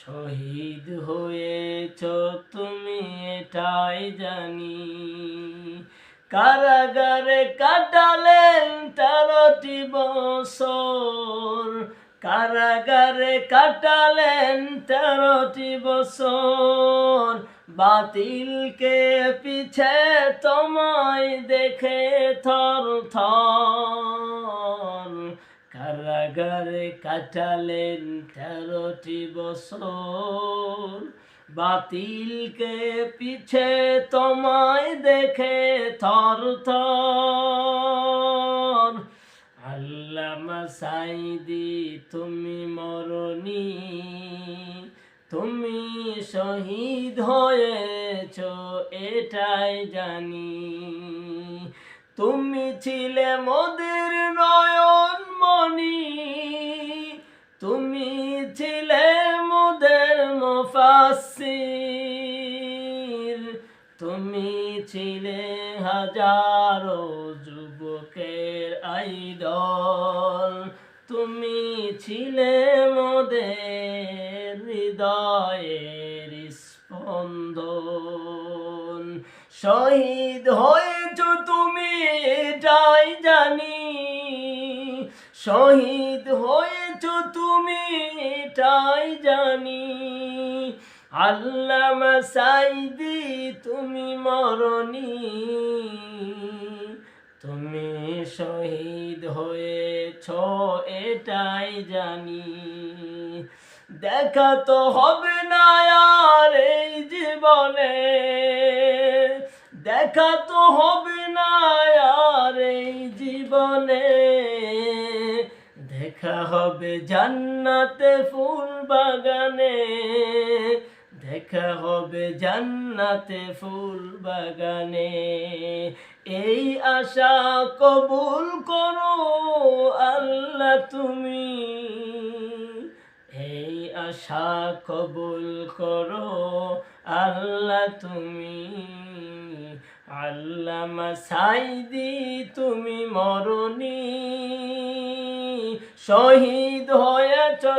শহীদ হয়েছ তুমি এটাই জানি। কারাগারে কাটালেন তেরোটি বছর। কারাগারে কাটালেন তেরোটি বছর। বাতিলকে পিছে তোমায় দেখে থর থর কারাগারে কাটালেন তেরোটি বছর। বাতিলকে পিছে তোমায় দেখে থর থর। আল্লামা সাইদি তুমি মরণি। তুমি শহীদ হয়েছ, এটাই জানি। তুমি ছিলে মোদের নয়ন মনি তুমি ছিলে হাজারো যুবকের আইডল। তুমি ছিলে মোদের হৃদয়ের স্পন্দন। শহীদ হয়েছ তুমি এটাই জানি। শহীদ হয়েছ তুমি এটাই জানি। আল্লামা সাইদি, তুমি মরণি। তুমি শহীদ হয়েছ, এটাই জানি। দেখা তো হবে না আর এই জীবনে। দেখা তো হবে না আর এই জীবনে। দেখা হবে জান্নাতে ফুল বাগানে। দেখা হবে জান্নাতে ফুল বাগানে। এই আশা কবুল করো আল্লাহ তুমি। এই আশা কবুল করো আল্লাহ তুমি। আল্লামা সাইদি, তুমি মরণি। শহীদ হয়েছ